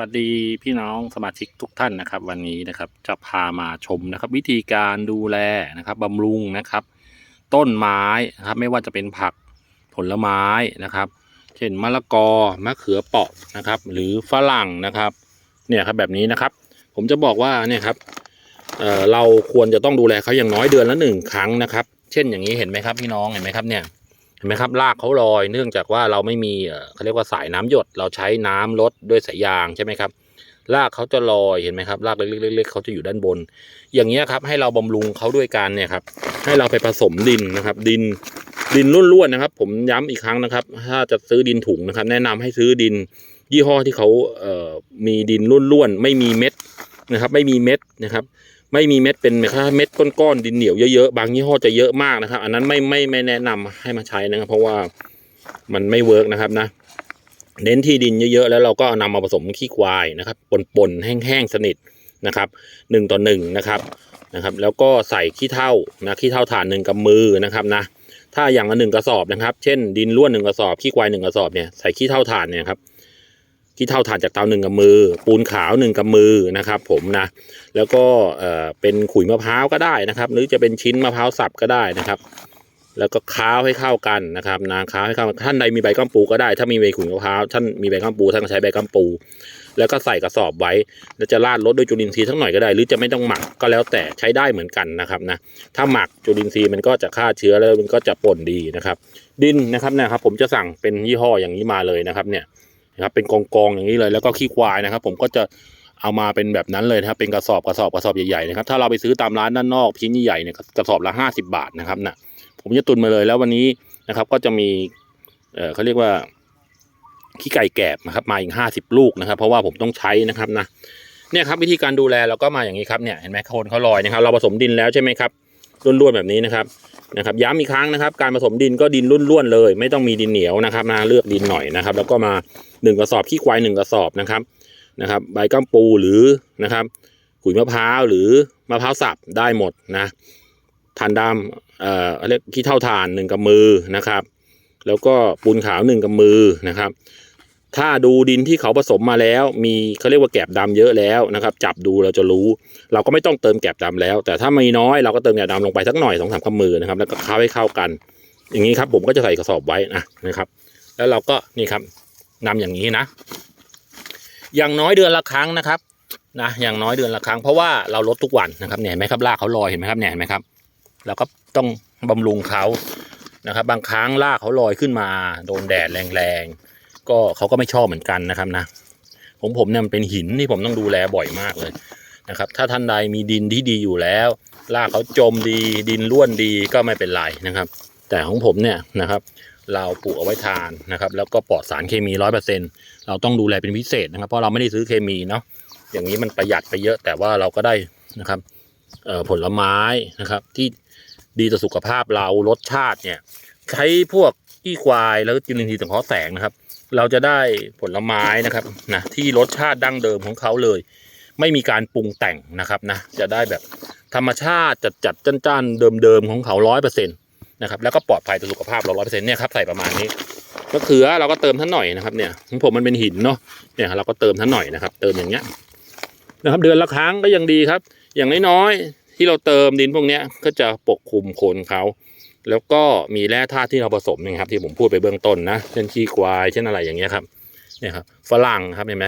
วัสดีพี่น้องสมาชิกทุกท่านนะครับ วันนี้นะครับจะพามาชมนะครับ วิธีการดูแลนะครับบำรุงนะครับ ต้นไม้นะครับไม่ว่าจะเป็นผักผลไม้นะครับ เช่นมะละกอมะเขือเปราะนะครับ หรือฝรั่งนะครับเนี่ยครับแบบนี้นะครับ ผมจะบอกว่าเนี่ยครับเเราควรจะต้องดูแลเขาอย่างน้อยเดือนละหนึ่งครั้งนะครับ เช่นอย่างนี้เห็นไหมครับพี่น้องเห็นไหมครับเนี่ย เห็นไหมครับรากเขาลอยเนื่องจากว่าเราไม่มีเขาเรียกว่าสายน้ำหยด เราใช้น้ำลดด้วยสายยางใช่ไหมครับรากเขาจะลอยเห็นไหมครับรากเล็กๆเขาจะอยู่ด้านบน อย่างเงี้ยครับให้เราบำรุงเขาด้วยการเนี่ยครับให้เราไปผสมดินนะครับ ดินดินร่วนๆนะครับ ผมย้ำอีกครั้งนะครับ ถ้าจะซื้อดินถุงนะครับ แนะนำให้ซื้อดิน ยี่ห้อที่เขาเอ่อมีดินร่วนๆไม่มีเม็ดนะครับ ไม่มีเม็ดนะครับ ไม่มีเม็ดเป็นแค่เม็ดก้อนๆดินเหนียวเยอะๆบางยี่ห้อจะเยอะมากนะครับ อันนั้นไม่ไม่ไม่แนะนำให้มาใช้นะครับ เพราะว่ามันไม่เวิร์กนะครับนะ เน้นที่ดินเยอะๆแล้วเราก็เอานำมาผสมขี้ควายนะครับปนๆแห้งๆสนิทนะครับหนึ่งต่อหนึ่งนะครับนะครับ แล้วก็ใส่ขี้เถ้านะขี้เถ้าถ่านหนึ่งกำมือนะครับนะถ้าอย่างละหนึ่งกระสอบนะครับ เช่น ดินล้วนหนึ่งกระสอบขี้ควายหนึ่งกระสอบเนี่ยใส่ขี้เถ้าถ่านเนี่ยครับ ขี้เถ้าถ่านจากเตาหนึ่งกำมือ ปูนขาวหนึ่งกำมือนะครับ ผมนะ แล้วก็เอ่อเป็นขุยมะพร้าวก็ได้นะครับ หรือจะเป็นชิ้นมะพร้าวสับก็ได้นะครับ แล้วก็ค้าวให้เข้ากันนะครับนาค้าวให้เข้าท่านใดมีใบกัมปูก็ได้ ถ้ามีใบขุยมะพร้าวท่านมีใบกัมปูท่านก็ใช้ใบกัมปู แล้วก็ใส่กระสอบไว้แล้วจะราดรสด้วยจุลินทรีย์ทั้งหน่อยก็ได้ หรือจะไม่ต้องหมักก็แล้วแต่ใช้ได้เหมือนกันนะครับนะถ้าหมักจุลินทรีย์มันก็จะฆ่าเชื้อแล้วมันก็จะป่นดีนะครับ ดินนะครับนะครับ ผมจะสั่งเป็นยี่ห้ออย่างนี้มาเลยนะครับเนี่ย นะครับเป็นกองกองๆอย่างนี้เลยแล้วก็ขี้ควายนะครับ ผมก็จะเอามาเป็นแบบนั้นเลยนะครับเป็นกระสอบกระสอบกระสอบใหญ่ๆนะครับถ้าเราไปซื้อตามร้านด้านนอกชิ้นใหญ่ๆเนี่ยกระสอบละห้าสิบาทนะครับนะผมจะตุนมาเลยแล้ววันนี้นะครับก็จะมีเออเขาเรียกว่าขี้ไก่แกบนะครับมาอีกห้าสิบลูกนะครับ เพราะว่าผมต้องใช้นะครับนะเนี่ยครับวิธีการดูแลเราก็มาอย่างนี้ครับเนี่ยเห็นไหมโคนเขาลอยนะครับ เราผสมดินแล้วใช่ไหมครับร่วนๆแบบนี้นะครับ นะครับย้ำอีกครั้งนะครับ การผสมดินก็ดินร่วนๆเลย ไม่ต้องมีดินเหนียวนะครับนะเลือกดินหน่อยนะครับ แล้วก็มาหนึ่งกระสอบขี้ควายหนึ่งกระสอบนะครับนะครับใบกัมปูหรือนะครับขุยมะพร้าวหรือมะพร้าวสับได้หมดนะทานดำเอ่อเรียกขี้เท่าทานหนึ่งกำมือนะครับ แล้วก็ปูนขาวหนึ่งกำมือนะครับ ถ้าดูดินที่เขาผสมมาแล้ว มีเขาเรียกว่าแกบดำเยอะแล้วนะครับ จับดูเราจะรู้ เราก็ไม่ต้องเติมแกบดำแล้ว แต่ถ้าไม่น้อยเราก็เติมแกบดำลงไปสักหน่อยสองสามกำมือนะครับ แล้วก็เข้าให้เข้ากัน อย่างนี้ครับ ผมก็จะใส่กระสอบไว้นะนะครับ แล้วเราก็นี่ครับนำอย่างนี้นะ อย่างน้อยเดือนละครั้งนะครับนะอย่างน้อยเดือนละครั้งเพราะว่าเราลดทุกวันนะครับเนี่ยเห็นไหมครับรากเขาลอยเห็นไหมครับเนี่ยเห็นไหมครับเราก็ต้องบำรุงเขานะครับ บางครั้งรากเขาลอยขึ้นมา โดนแดดแรงๆ ก็เขาก็ไม่ชอบเหมือนกันนะครับนะผมผมเนี่ยมันเป็นหินที่ผมต้องดูแลบ่อยมากเลยนะครับ ถ้าท่านใดมีดินที่ดีอยู่แล้วรากเขาจมดีดินร่วนดีก็ไม่เป็นไรนะครับ แต่ของผมเนี่ยนะครับเราปลูกเอาไว้ทานนะครับ แล้วก็ปลอดสารเคมีร้อยเปอร์เซ็นต์เราต้องดูแลเป็นพิเศษนะครับ เพราะเราไม่ได้ซื้อเคมีเนาะอย่างนี้มันประหยัดไปเยอะแต่ว่าเราก็ได้นะครับผลไม้นะครับที่ดีต่อสุขภาพเรารสชาติเนี่ย ใช้พวกขี้ควายแล้วก็จุลินทรีย์สังเคราะห์แสงนะครับ เราจะได้ผลไม้นะครับนะที่รสชาติดั้งเดิมของเขาเลย ไม่มีการปรุงแต่งนะครับนะจะได้แบบธรรมชาติจัดจัดจ้านจ้านเดิมๆของเขาร้อยเปอร์เซ็นต์นะครับแล้วก็ปลอดภัยต่อสุขภาพเราร้อยเปอร์เซ็นต์เนี่ยครับใส่ประมาณนี้มะเขือเราก็เติมท่านหน่อยนะครับเนี่ยของผมมันเป็นหินเนาะเนี่ยเราก็เติมท่านหน่อยนะครับ เติมอย่างเงี้ยนะครับเดือนละครั้งก็ยังดีครับ อย่างน้อยๆที่เราเติมดินพวกเนี้ยก็จะปกคลุมโคนเขา แล้วก็มีแร่ธาตุที่เราผสมนะครับที่ผมพูดไปเบื้องต้นนะเช่นขี้ควายเช่นอะไรอย่างเงี้ยครับเนี่ยครับฝรั่งครับเห็นไหม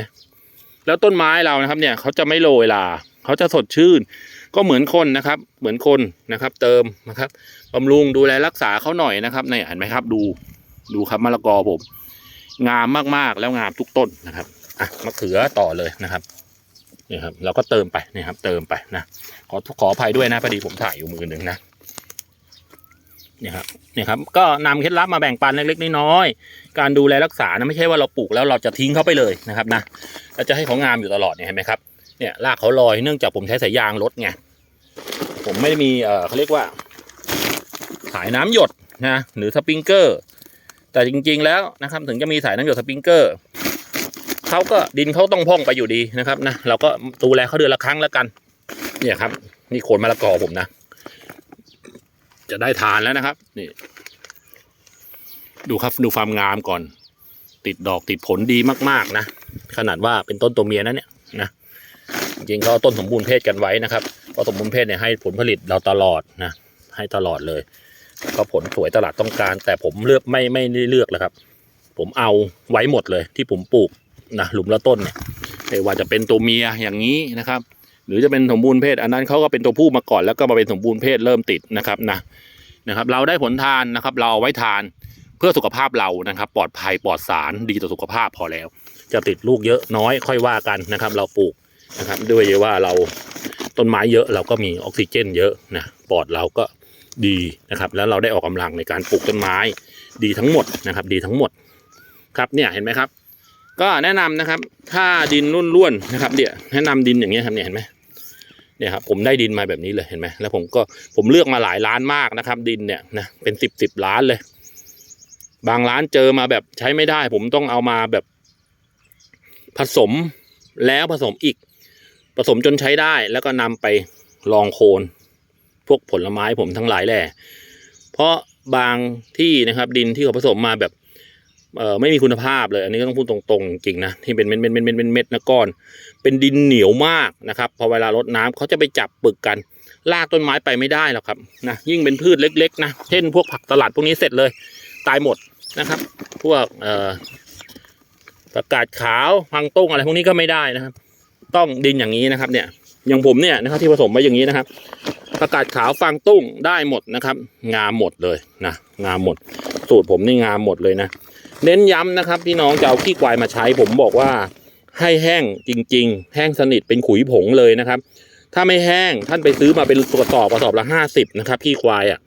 แล้วต้นไม้เรานะครับเนี่ยเขาจะไม่โรยลาเขาจะสดชื่น ก็เหมือนคนนะครับ เหมือนคนนะครับ เติมนะครับบำรุงดูแลรักษาเขาหน่อยนะครับเนี่ยเห็นไหมครับ ดูดูครับมะละกอผม งามมากๆแล้วงามทุกต้นนะครับอะมะเขือต่อเลยนะครับนี่ครับเราก็เติมไปนี่ครับ เติมไปนะขอขออภัยด้วยนะพอดีผมถ่ายอยู่มือหนึ่งนะ นี่ครับนี่ครับก็นำเคล็ดลับมาแบ่งปันเล็กๆน้อยๆการดูแลรักษานะไม่ใช่ว่าเราปลูกแล้วเราจะทิ้งเขาไปเลยนะครับนะเราจะให้เขางามอยู่ตลอดเนี่ยเห็นไหมครับเนี่ยรากเขาลอยเนื่องจากผมใช้สายยางลดไงผมไม่ได้มีเออเขาเรียกว่าสายน้ำหยดนะหรือสปริงเกอร์ แต่จริงๆแล้วนะครับถึงจะมีสายน้ำหยดสปริงเกอร์เขาก็ดินเขาต้องพ่องไปอยู่ดีนะครับนะเราก็ดูแลเขาเดือนละครั้งแล้วกัน เนี่ยครับนี่โคนมะละกอผมนะ จะได้ทานแล้วนะครับ นี่ ดูครับดูความงามก่อน ติดดอกติดผลดีมากๆนะขนาดว่าเป็นต้นตัวเมียนะเนี่ยนะจริงเขาเอาต้นสมบูรณ์เพศกันไว้นะครับเพราะสมบูรณ์เพศเนี่ยให้ผลผลิตเราตลอดนะให้ตลอดเลย ก็ผลสวยตลาดต้องการ แต่ผมเลือกไม่ไม่ได้เลือกแล้วครับ ผมเอาไว้หมดเลยที่ผมปลูกนะหลุมละต้นเนี่ยไม่ว่าจะเป็นตัวเมียอย่างนี้นะครับ หรือจะเป็นสมบูรณ์เพศ อันนั้นเขาก็เป็นตัวผู้มาก่อนแล้วก็มาเป็นสมบูรณ์เพศเริ่มติดนะครับนะนะครับ เราได้ผลทานนะครับ เราเอาไว้ทานเพื่อสุขภาพเรานะครับ ปลอดภัยปลอดสารดีต่อสุขภาพพอแล้ว จะติดลูกเยอะน้อยค่อยว่ากันนะครับ เราปลูกนะครับ ด้วยว่าเราต้นไม้เยอะเราก็มีออกซิเจนเยอะนะปอดเราก็ดีนะครับ แล้วเราได้ออกกำลังในการปลูกต้นไม้ ดีทั้งหมดนะครับ ดีทั้งหมดครับเนี่ยเห็นไหมครับ ก็แนะนำนะครับ ถ้าดินรุ่นร่วนๆนะครับเนี่ยแนะนำดินอย่างเงี้ยครับเนี่ยเห็นไหมเนี่ยครับผมได้ดินมาแบบนี้เลยเห็นไหมแล้วผมก็ผมเลือกมาหลายร้านมากนะครับ ดินเนี่ยนะเป็นสิบสิบล้านเลย บางร้านเจอมาแบบใช้ไม่ได้ ผมต้องเอามาแบบ ผสมแล้วผสมอีก ผสมจนใช้ได้ แล้วก็นำไปลองโคนพวกผลไม้ผมทั้งหลายแหละเพราะบางที่นะครับดินที่เขาผสมมาแบบ เอ่อไม่มีคุณภาพเลย อันนี้ก็ต้องพูดตรงๆจริงๆนะที่เป็นเม็ดเม็ดเม็ดเม็ดเม็ดเม็ดนะก้อน เป็นดินเหนียวมากนะครับพอเวลารดน้ำเขาจะไปจับปึกกันลากต้นไม้ไปไม่ได้หรอกครับนะยิ่งเป็นพืชเล็กๆนะเช่นพวกผักสลัดพวกนี้เสร็จเลย ตายหมดนะครับ พวกเอ่อประกาศขาวพังต้งอะไรพวกนี้ก็ไม่ได้นะครับ ต้องดินอย่างนี้นะครับเนี่ยอย่างผมเนี่ยนะครับที่ผสมไว้อย่างนี้นะครับ ประกาศขาวฟางตุ้งได้หมดนะครับ งามหมดเลยนะงามหมด สูตรผมนี่งามหมดเลยนะ เน้นย้ำนะครับพี่น้องจะเอาขี้ควายมาใช้ผมบอกว่าให้แห้งจริง ๆ แห้งสนิทเป็นขุยผงเลยนะครับ ถ้าไม่แห้งท่านไปซื้อมาเป็นกระสอบกระสอบละห้าสิบนะครับขี้ควายอะ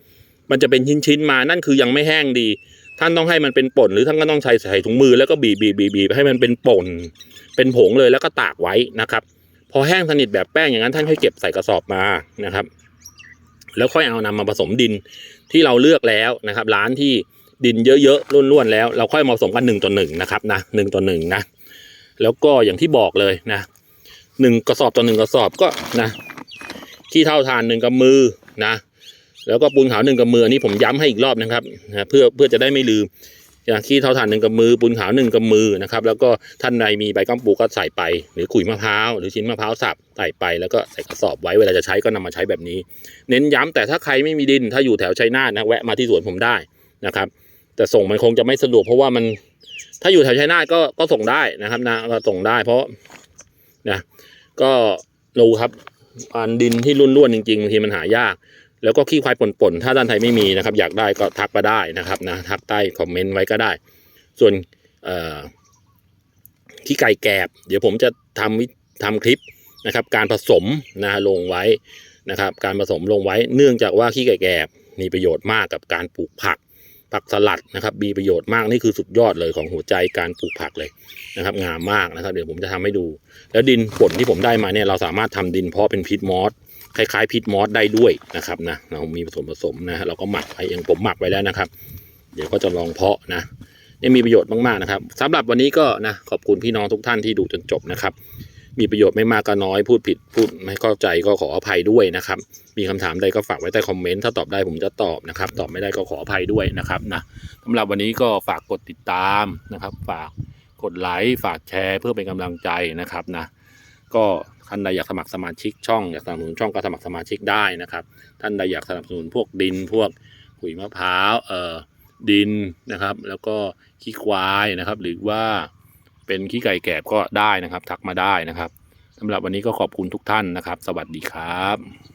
มันจะเป็นชิ้นๆมานั่นคือยังไม่แห้งดี ท่านต้องให้มันเป็นป่นหรือท่านก็ต้องใช้ใส่ถุงมือแล้วก็บีบบีบบีบให้มันเป็นป่น เป็นผงเลยแล้วก็ตากไว้นะครับ พอแห้งสนิทแบบแป้งอย่างนั้นท่านค่อยเก็บใส่กระสอบมานะครับ แล้วค่อยเอานำมาผสมดินที่เราเลือกแล้วนะครับ ร้านที่ ดินเยอะๆล้วนๆแล้ว เราค่อยมาผสมกันหนึ่งต่อหนึ่งนะครับนะหนึ่งต่อหนึ่งนะแล้วก็อย่างที่บอกเลยนะหนึ่งกระสอบต่อหนึ่งกระสอบก็นะขี้เท่าทานหนึ่งกำมือนะ แล้วก็ปูนขาวหนึ่งกำมืออันนี้ผมย้ำให้อีกรอบนะครับนะเพื่อเพื่อจะได้ไม่ลืมอย่างขี้เท่าทานหนึ่งกำมือปูนขาวหนึ่งกำมือนะครับ แล้วก็ท่านใดมีใบกัมปูก็ใส่ไป หรือขุยมะพร้าวหรือชิ้นมะพร้าวสับใส่ไปแล้วก็ใส่กระสอบไว้เวลาจะใช้ก็นำมาใช้แบบนี้ เน้นย้ำแต่ถ้าใครไม่มีดินถ้าอยู่แถวชัยนาทนะแวะมาที่สวนผมได้นะครับ แต่ส่งมันคงจะไม่สะดวกเพราะว่ามัน ถ้าอยู่แถวชัยนาทก็ก็ส่งได้นะครับนะก็ส่งได้เพราะนะก็รู้ครับอันดินที่ร่วนจริงๆบางทีมันหายาก แล้วก็ขี้ควายป่นๆถ้าด้านไทยไม่มีนะครับ อยากได้ก็ทักมาได้นะครับนะทักใต้คอมเมนต์ไว้ก็ได้ ส่วนเอ่อขี้ไก่แกบ เดี๋ยวผมจะทำวิทำคลิปนะครับ การผสมนะลงไว้นะครับ การผสมลงไว้เนื่องจากว่าขี้ไก่แกบมีประโยชน์มากกับการปลูกผัก ผักสลัดนะครับมีประโยชน์มากนี่คือสุดยอดเลยของหัวใจการปลูกผักเลยนะครับงามมากนะครับ เดี๋ยวผมจะทำให้ดู แล้วดินปนที่ผมได้มาเนี่ยเราสามารถทำดินเพาะเป็นพีทมอสคล้ายๆพีทมอสได้ด้วยนะครับนะเรามีผสมผสมนะเราก็หมักไว้อย่างผมหมักไว้แล้วนะครับ เดี๋ยวก็จะลองเพาะนะนี่มีประโยชน์มากๆนะครับสำหรับวันนี้ก็นะขอบคุณพี่น้องทุกท่านที่ดูจนจบนะครับ มีประโยชน์ไม่มากก็น้อยพูดผิดพูดไม่เข้าใจก็ขออภัยด้วยนะครับ มีคำถามใดก็ฝากไว้ใต้คอมเมนต์ถ้าตอบได้ผมจะตอบนะครับ ตอบไม่ได้ก็ขออภัยด้วยนะครับนะสำหรับวันนี้ก็ฝากกดติดตามนะครับ ฝากกดไลค์ฝากแชร์เพื่อเป็นกำลังใจนะครับนะก็ท่านใดอยากสมัครสมาชิกช่องอยากสนับสนุนช่องก็สมัครสมาชิกได้นะครับ ท่านใดอยากสนับสนุนพวกดินพวกขุยมะพร้าวเอ่อดินนะครับ แล้วก็ขี้ควายนะครับ หรือว่า เป็นขี้ไก่แกบก็ได้นะครับ ทักมาได้นะครับสำหรับวันนี้ก็ขอบคุณทุกท่านนะครับ สวัสดีครับ